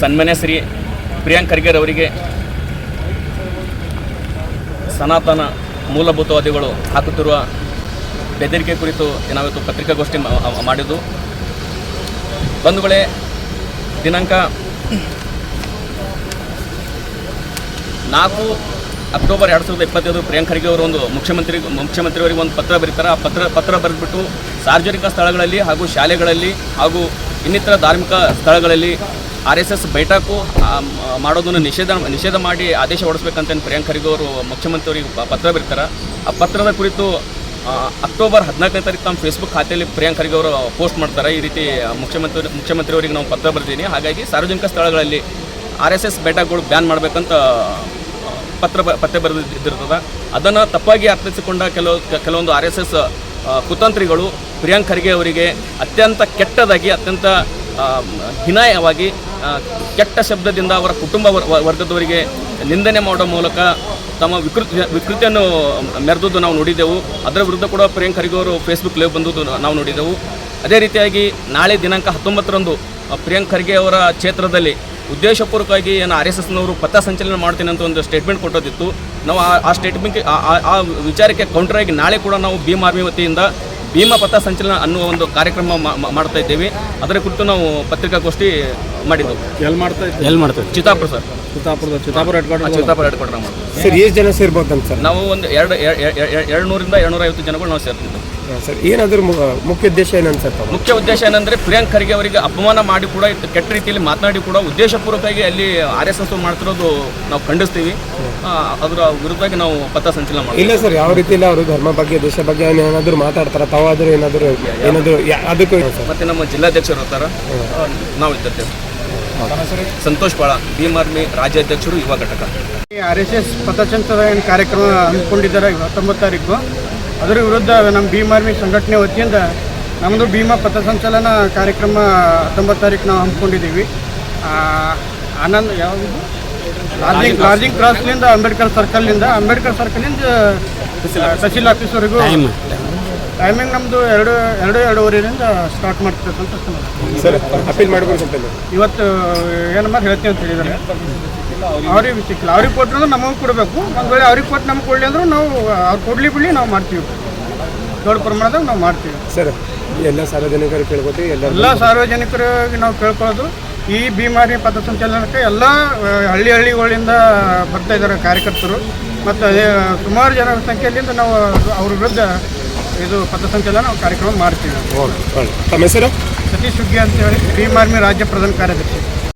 ಸನ್ಮಾನ್ಯ ಶ್ರೀ ಪ್ರಿಯಾಂಕ್ ಖರ್ಗೆರ್ ಅವರಿಗೆ ಸನಾತನ ಮೂಲಭೂತವಾದಿಗಳು ಹಾಕುತ್ತಿರುವ ಬೆದರಿಕೆ ಕುರಿತು ನಾವಿವತ್ತು ಪತ್ರಿಕಾಗೋಷ್ಠಿ ಮಾಡಿದ್ದು. ಬಂಧುಗಳೇ, ದಿನಾಂಕ ನಾಲ್ಕು ಅಕ್ಟೋಬರ್ ಎರಡು ಸಾವಿರದ ಇಪ್ಪತ್ತೈದು ಪ್ರಿಯಾಂಕ್ ಖರ್ಗೆ ಅವರು ಒಂದು ಮುಖ್ಯಮಂತ್ರಿ ಮುಖ್ಯಮಂತ್ರಿಯವರಿಗೆ ಒಂದು ಪತ್ರ ಬರೀತಾರೆ. ಆ ಪತ್ರ ಪತ್ರ ಬರೆದ್ಬಿಟ್ಟು ಸಾರ್ವಜನಿಕ ಸ್ಥಳಗಳಲ್ಲಿ ಹಾಗೂ ಶಾಲೆಗಳಲ್ಲಿ ಹಾಗೂ ಇನ್ನಿತರ ಧಾರ್ಮಿಕ ಸ್ಥಳಗಳಲ್ಲಿ ಆರ್ ಎಸ್ ಎಸ್, ಬೈಠಕು ಮಾಡೋದನ್ನು ನಿಷೇಧ ನಿಷೇಧ ಮಾಡಿ ಆದೇಶ ಹೊರಡಿಸ್ಬೇಕಂತ ಪ್ರಿಯಾಂಕ್ ಖರ್ಗೆ ಅವರು ಮುಖ್ಯಮಂತ್ರಿಯವರಿಗೆ ಪತ್ರ ಬರೀತಾರೆ. ಆ ಪತ್ರದ ಕುರಿತು ಅಕ್ಟೋಬರ್ ಹದಿನಾಲ್ಕನೇ ತಾರೀಕು ತಮ್ಮ ಫೇಸ್ಬುಕ್ ಖಾತೆಯಲ್ಲಿ ಪ್ರಿಯಾಂಕ್ ಖರ್ಗೆ ಅವರು ಪೋಸ್ಟ್ ಮಾಡ್ತಾರೆ. ಈ ರೀತಿ ಮುಖ್ಯಮಂತ್ರಿ, ಮುಖ್ಯಮಂತ್ರಿಯವರಿಗೆ ನಾವು ಪತ್ರ ಬರ್ತೀನಿ ಹಾಗಾಗಿ ಸಾರ್ವಜನಿಕ ಸ್ಥಳಗಳಲ್ಲಿ ಆರ್ ಎಸ್ ಎಸ್ ಬೇಟಾಗಳು ಬ್ಯಾನ್ ಮಾಡಬೇಕಂತ ಪತ್ರ ಪತ್ರ ಬರೆದಿದ್ದಿರ್ತದೆ. ಅದನ್ನು ತಪ್ಪಾಗಿ ಅರ್ಥೈಸಿಕೊಂಡ ಕೆಲವು, ಕೆಲವೊಂದು ಆರ್ ಎಸ್ ಎಸ್ ಕುತಂತ್ರಿಗಳು ಪ್ರಿಯಾಂಕ್ ಖರ್ಗೆ ಅವರಿಗೆ ಅತ್ಯಂತ ಕೆಟ್ಟದಾಗಿ, ಅತ್ಯಂತ ಹಿನಾಯವಾಗಿ ಕೆಟ್ಟ ಶಬ್ದದಿಂದ ಅವರ ಕುಟುಂಬ ವರ್- ವರ್- ವರ್ಗದವರಿಗೆ ನಿಂದನೆ ಮಾಡೋ ಮೂಲಕ ತಮ್ಮ ವಿಕೃತಿ, ವಿಕೃತಿಯನ್ನು ಮೆರೆದುದು ನಾವು ನೋಡಿದ್ದೆವು. ಅದರ ವಿರುದ್ಧ ಕೂಡ ಪ್ರಿಯಾಂಕ್ ಖರ್ಗೆ ಅವರು ಫೇಸ್ಬುಕ್ ಲೈವ್ ಬಂದದ್ದು ನಾವು ನೋಡಿದೆವು ಅದೇ ರೀತಿಯಾಗಿ ನಾಳೆ ದಿನಾಂಕ ಹತ್ತೊಂಬತ್ತರಂದು ಪ್ರಿಯಾಂಕ್ ಖರ್ಗೆ ಅವರ ಕ್ಷೇತ್ರದಲ್ಲಿ ಉದ್ದೇಶಪೂರ್ವಕವಾಗಿ ಏನು ಆರ್ ಎಸ್ ಎಸ್ನವರು ಪಥ ಸಂಚಲನ ಮಾಡ್ತೀನಿ ಅಂತ ಒಂದು ಸ್ಟೇಟ್ಮೆಂಟ್ ಕೊಟ್ಟೋದಿತ್ತು ನಾವು ಆ- ಆ ಸ್ಟೇಟ್ಮೆಂಟ್ ಆ ವಿಚಾರಕ್ಕೆ ಕೌಂಟರಾಗಿ ನಾಳೆ ಕೂಡ ನಾವು ಭೀಮ್ ಆರ್ಮಿ ವತಿಯಿಂದ ಭೀಮ ಪಥ ಸಂಚಲನ ಅನ್ನುವ ಒಂದು ಕಾರ್ಯಕ್ರಮ ಮಾಡ್ತಾ ಇದ್ದೇವೆ. ಅದರ ಕುರಿತು ನಾವು ಪತ್ರಿಕಾಗೋಷ್ಠಿ ಮಾಡಿದ್ದೆವು. ಎಲ್ಲಿ ಮಾಡ್ತಾ ಇದ್ದೀವಿ ಎಲ್ಲಿ ಮಾಡ್ತೀವಿ ಚಿತ್ತಾಪುರ ಸರ್. ಚಿತ್ತಾಪುರದ ಚಿತ್ತಾಪುರ ಚಿತ್ತಾಪುರ ಹೆಡ್ ಕ್ವಾರ್ಟರ್ ಮಾಡಿದ್ವಿ ಸರ್ ಎಷ್ಟು ಜನ ಸೇರ್ಬೋದು ಸರ್? ನಾವು ಒಂದು ಎರಡು ಎರಡು ನೂರಿಂದ ಎರಡುನೂರ ಐವತ್ತು ಜನಗಳು ನಾವು ಸೇರ್ತಿದ್ದೆವು. ಸರ್ ಏನಾದರೂ ಮುಖ್ಯ ಉದ್ದೇಶ ಏನಂತ ಸರ್ ಮುಖ್ಯ ಉದ್ದೇಶ ಏನಂದ್ರೆ ಪ್ರಿಯಾಂಕ್ ಖರ್ಗೆ ಅವರಿಗೆ ಅಪಮಾನ ಮಾಡಿ ಕೂಡ ಕೆಟ್ಟ ರೀತಿಯಲ್ಲಿ ಮಾತನಾಡಿ ಕೂಡ ಉದ್ದೇಶಪೂರ್ವಕವಾಗಿ ಅಲ್ಲಿ ಆರ್ ಎಸ್ ಎಸ್ ಮಾಡ್ತಿರೋದು ನಾವು ಖಂಡಿಸ್ತೀವಿ. ಅದರ ವಿರುದ್ಧವಾಗಿ ನಾವು ಪಥ ಸಂಚಲನ ಮಾಡ್ತೀವಿ. ಇಲ್ಲ ಸರ್ ಯಾವ ರೀತಿ ಇಲ್ಲ ಅವರು ಧರ್ಮ ಬಗ್ಗೆ ದೇಶ ಬಗ್ಗೆ ಏನಾದರೂ ಮಾತಾಡ್ತಾರ? ತಾವಾದರೂ ಏನಾದರೂ ಏನಾದರೂ ಯಾ- ಅದಕ್ಕೂ ಏನು ಸರ್. ಮತ್ತೆ ನಮ್ಮ ಜಿಲ್ಲಾಧ್ಯಕ್ಷರು ಇರ್ತಾರ? ನಾವು ಇದ್ದೇವೆ ಸಂತೋಷ್ ಬಾಳ ಭೀಮ್ ಆರ್ಮಿ ರಾಜ್ಯಾಧ್ಯಕ್ಷರು ಯುವ ಘಟಕ. ಆರ್ ಎಸ್ ಎಸ್ ಪಥಸಂಚಲನ ಕಾರ್ಯಕ್ರಮ ಹಮ್ಮಿಕೊಂಡಿದ್ದಾರೆ ಹತ್ತೊಂಬತ್ತು ತಾರೀಕು. ಅದರ ವಿರುದ್ಧ ನಮ್ಮ ಭೀಮಾರ್ಮಿ ಸಂಘಟನೆ ವತಿಯಿಂದ ನಮ್ಮದು ಭೀಮಾ ಪಥಸಂಚಲನ ಕಾರ್ಯಕ್ರಮ ಹತ್ತೊಂಬತ್ತು ತಾರೀಕು ನಾವು ಹಮ್ಮಿಕೊಂಡಿದ್ದೀವಿ. ಆನಂದ್ ಯಾವುದು ಲಾರ್ಜಿಂಗ್ ಲಾರ್ಜಿಂಗ್ ಕ್ರಾಸ್ನಿಂದ ಅಂಬೇಡ್ಕರ್ ಸರ್ಕಲ್ನಿಂದ ಅಂಬೇಡ್ಕರ್ ಸರ್ಕಲ್ನಿಂದ ತಹಸೀಲ್ ಆಫೀಸ್ವರೆಗೂ ಟೈಮಿಂಗ್ ನಮ್ಮದು ಎರಡು ಎರಡು ಎರಡೂವರೆಯಿಂದ ಸ್ಟಾರ್ಟ್ ಮಾಡ್ತಕ್ಕಂಥ ಸರ್ ಅಪೀಲ್ ಮಾಡ್ಬೇಕಂತ ಇವತ್ತು ಏನಮ್ಮ ಹೇಳ್ತೀನಿ ಅಂತ ಹೇಳಿದ್ದಾರೆ ಅವ್ರಿಗೆ ಸಿಕ್ಕಿಲ್ಲ ಅವ್ರಿಗೆ ಕೊಟ್ಟರು ನಮಗೆ ಕೊಡಬೇಕು. ಒಂದು ವೇಳೆ ಅವ್ರಿಗೆ ಕೊಟ್ಟು ನಮ್ಗೆ ಕೊಡಲಿ ಅಂದ್ರೂ ನಾವು ಅವ್ರು ಕೊಡಲಿ ಬಿಡಲಿ ನಾವು ಮಾಡ್ತೀವಿ. ದೊಡ್ಡ ಪ್ರಮಾಣದಾಗ ನಾವು ಮಾಡ್ತೀವಿ. ಸರ್ ಎಲ್ಲ ಸಾರ್ವಜನಿಕರು ಕೇಳ್ಕೊತೀವಿ ಎಲ್ಲ ಎಲ್ಲ ಸಾರ್ವಜನಿಕರಿಗೆ ನಾವು ಕೇಳ್ಕೊಳ್ಳೋದು. ಈ ಬಿಮಾರಿ ಪಥ ಸಂಚಲನಕ್ಕೆ ಎಲ್ಲ ಹಳ್ಳಿ ಹಳ್ಳಿಗಳಿಂದ ಬರ್ತಾ ಇದ್ದಾರೆ ಕಾರ್ಯಕರ್ತರು. ಮತ್ತು ಅದೇ ಸುಮಾರು ಜನರ ಸಂಖ್ಯೆಯಲ್ಲಿಂದ ನಾವು ಅವ್ರ ವಿರುದ್ಧ ಇದು ಪಥಸಂಚಲನ ಕಾರ್ಯಕ್ರಮ ಮಾಡ್ತೀವಿ. ಓಕೆ ತಮ್ಮ ಹೆಸರು? ಸತೀಶ್ ಸುಗ್ಗಿ ಅಂತೇಳಿ ಭೀಮ್ ಆರ್ಮಿ ರಾಜ್ಯ ಪ್ರಧಾನ ಕಾರ್ಯದರ್ಶಿ.